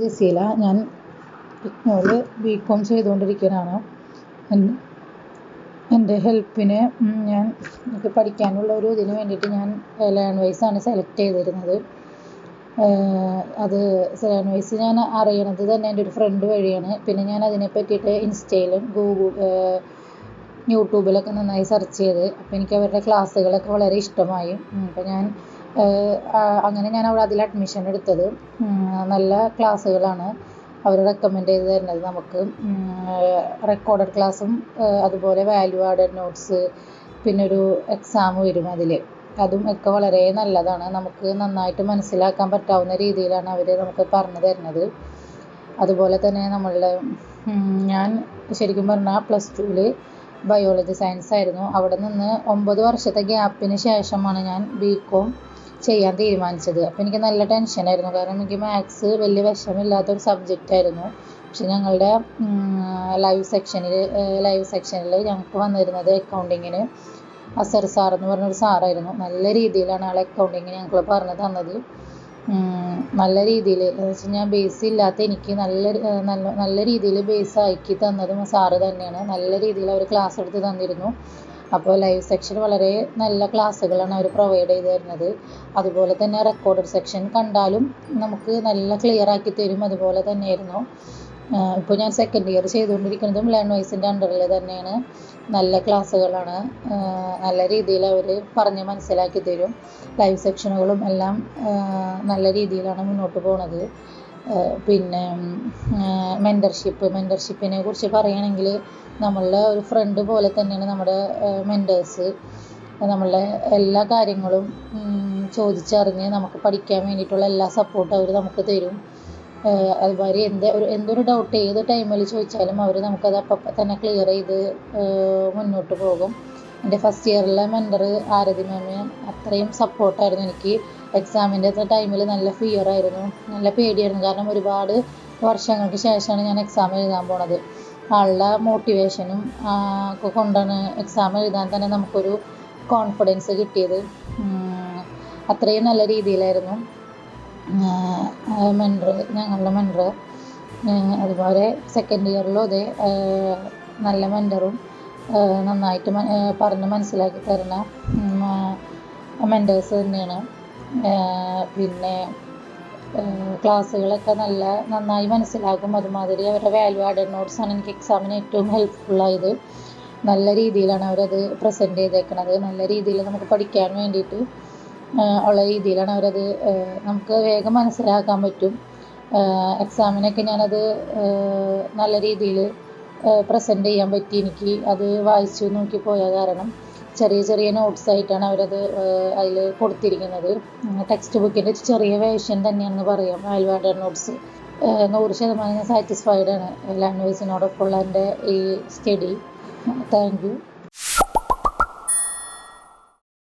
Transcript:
ജസീല ഞാൻ ഇഗ്നോറിൽ B com ചെയ്തുകൊണ്ടിരിക്കുകയാണ് എന്റെ ഹെൽപ്പിന് ഞാൻ എനിക്ക് പഠിക്കാനുള്ള ഒരു ഇതിന് വേണ്ടിയിട്ട് ഞാൻ ലേൺ ആണ് സെലക്ട് ചെയ്തിരുന്നത്. അത് ലേൺ ഞാൻ അറിയണത് തന്നെ എന്റെ ഒരു ഫ്രണ്ട് വഴിയാണ്. പിന്നെ ഞാൻ അതിനെ പറ്റിയിട്ട് ഇൻസ്റ്റയിലും ഗൂഗിൾ യൂട്യൂബിലൊക്കെ നന്നായി സെർച്ച് ചെയ്ത് അപ്പോൾ എനിക്ക് അവരുടെ ക്ലാസ്സുകളൊക്കെ വളരെ ഇഷ്ടമായി. അപ്പോൾ ഞാൻ അങ്ങനെ ഞാൻ അവിടെ അതിൽ അഡ്മിഷൻ എടുത്തത്. നല്ല ക്ലാസ്സുകളാണ്. അവർ റെക്കമെൻഡ് ചെയ്ത് തരുന്നത് നമുക്ക്. റെക്കോർഡഡ് ക്ലാസ്സും അതുപോലെ വാല്യൂ ആഡഡ് നോട്ട്സ് പിന്നെ ഒരു എക്സാം വരും അതിൽ. അതും ഒക്കെ വളരെ നല്ലതാണ്. നമുക്ക് നന്നായിട്ട് മനസ്സിലാക്കാൻ പറ്റാവുന്ന രീതിയിലാണ് അവർ നമുക്ക് പറഞ്ഞു തരുന്നത്. അതുപോലെ തന്നെ നമ്മളുടെ ഞാൻ ശരിക്കും പറഞ്ഞാൽ പ്ലസ് ടുവിൽ ബയോളജി സയൻസ് ആയിരുന്നു. അവിടെ നിന്ന് ഒമ്പത് വർഷത്തെ ഗ്യാപ്പിന് ശേഷമാണ് ഞാൻ ബി കോം ചെയ്യാൻ തീരുമാനിച്ചത്. അപ്പോൾ എനിക്ക് നല്ല ടെൻഷനായിരുന്നു കാരണം എനിക്ക് മാത്സ് വലിയ വിഷമില്ലാത്തൊരു സബ്ജക്റ്റ് ആയിരുന്നു. പക്ഷെ ഞങ്ങളുടെ ലൈവ് സെക്ഷനിൽ ലൈവ് സെക്ഷനിൽ ഞങ്ങൾക്ക് വന്നിരുന്നത് അക്കൗണ്ടിങ്ങിന് അസർ സാർ എന്ന് പറഞ്ഞൊരു സാറായിരുന്നു നല്ല രീതിയിലാണ് ആൾ അക്കൗണ്ടിങ് ഞങ്ങൾക്ക് പറഞ്ഞു തന്നത്. നല്ല രീതിയിൽ എന്ന് വെച്ച് കഴിഞ്ഞാൽ ബേസ് ഇല്ലാത്ത എനിക്ക് നല്ല നല്ല നല്ല രീതിയിൽ ബേസ് ആക്കി തന്നതും സാറ് തന്നെയാണ്. നല്ല രീതിയിൽ അവർ ക്ലാസ് എടുത്ത് തന്നിരുന്നു. അപ്പോൾ ലൈവ് സെക്ഷൻ വളരെ നല്ല ക്ലാസ്സുകളാണ് അവർ പ്രൊവൈഡ് ചെയ്ത് തരുന്നത്. അതുപോലെ തന്നെ റെക്കോർഡഡ് സെക്ഷൻ കണ്ടാലും നമുക്ക് നല്ല ക്ലിയർ ആക്കി തരും അതുപോലെ തന്നെയായിരുന്നു. ഇപ്പോൾ ഞാൻ സെക്കൻഡ് ഇയർ ചെയ്തുകൊണ്ടിരിക്കുന്നതും ലേൺ വൈസിന്റെ അണ്ടറിൽ തന്നെയാണ്. നല്ല ക്ലാസ്സുകളാണ് നല്ല രീതിയിൽ അവർ പറഞ്ഞ് മനസ്സിലാക്കി തരും. ലൈവ് സെക്ഷനുകളും എല്ലാം നല്ല രീതിയിലാണ് മുന്നോട്ട് പോണത്. പിന്നെ മെന്റർഷിപ്പ് മെന്റർഷിപ്പിനെ കുറിച്ച് പറയുകയാണെങ്കിൽ നമ്മളുടെ ഒരു ഫ്രണ്ട് പോലെ തന്നെയാണ് നമ്മുടെ മെന്റേഴ്സ് നമ്മളുടെ എല്ലാ കാര്യങ്ങളും ചോദിച്ചറിഞ്ഞ് നമുക്ക് പഠിക്കാൻ വേണ്ടിയിട്ടുള്ള എല്ലാ സപ്പോർട്ടും അവർ നമുക്ക് തരും. അതുമാതിരി എന്ത് ഒരു എന്തൊരു ഡൗട്ട് ഏത് ടൈമിൽ ചോദിച്ചാലും അവർ നമുക്കത് അപ്പം തന്നെ ക്ലിയർ ചെയ്ത് മുന്നോട്ട് പോകും. എന്റെ ഫസ്റ്റ് ഇയറിലെ മെന്റർ ആരതി മാമ് അത്രയും സപ്പോർട്ടായിരുന്നു എനിക്ക്. എക്സാമിന്റെ ടൈമിൽ നല്ല ഫിയർ ആയിരുന്നു. നല്ല പേടിയായിരുന്നു. കാരണം ഒരുപാട് വർഷങ്ങൾക്ക് ശേഷമാണ് ഞാൻ എക്സാം എഴുതാൻ പോണത്. ആളുടെ മോട്ടിവേഷനും ഒക്കെ കൊണ്ടാണ് എക്സാം എഴുതാൻ തന്നെ നമുക്കൊരു കോൺഫിഡൻസ് കിട്ടിയത്. അത്രയും നല്ല രീതിയിലായിരുന്നു. മെന്റ് ഞങ്ങളുടെ മെന്റ് അതുപോലെ സെക്കൻഡ് ഇയറിലും അതെ നല്ല മെന്ററും നന്നായിട്ട് പറഞ്ഞ് മനസ്സിലാക്കി തരുന്ന മെന്റേഴ്സ് തന്നെയാണ്. പിന്നെ ക്ലാസ്സുകളൊക്കെ നല്ല നന്നായി മനസ്സിലാക്കും അതുമാതിരി അവരുടെ വാല്യൂ ആഡഡ് നോട്ട്സ് ആണ് എനിക്ക് എക്സാമിന് ഏറ്റവും ഹെൽപ്ഫുള്ളായത് നല്ല രീതിയിലാണ് അവരത് പ്രസന്റ് ചെയ്തേക്കണത്. നല്ല രീതിയിൽ നമുക്ക് പഠിക്കാൻ വേണ്ടിയിട്ട് ഉള്ള രീതിയിലാണ് അവരത് നമുക്ക് വേഗം മനസ്സിലാക്കാൻ പറ്റും. എക്സാമിനൊക്കെ ഞാനത് നല്ല രീതിയിൽ പ്രസന്റ് ചെയ്യാൻ പറ്റി എനിക്ക് അത് വായിച്ചു നോക്കി പോയ കാരണം. ചെറിയ ചെറിയ നോട്ട്സ് ആയിട്ടാണ് അവരത് അതിൽ കൊടുത്തിരിക്കുന്നത്. ടെക്സ്റ്റ് ബുക്കിന്റെ ചെറിയ വേർഷൻ തന്നെയാണെന്ന് പറയാം. വാല്യൂ നോട്ട്സ് നൂറ് ശതമാനം സാറ്റിസ്ഫൈഡ് ആണ്. ലാംഗ്വേജിനോടൊപ്പമുള്ള എന്റെ ഈ സ്റ്റഡി താങ്ക് യു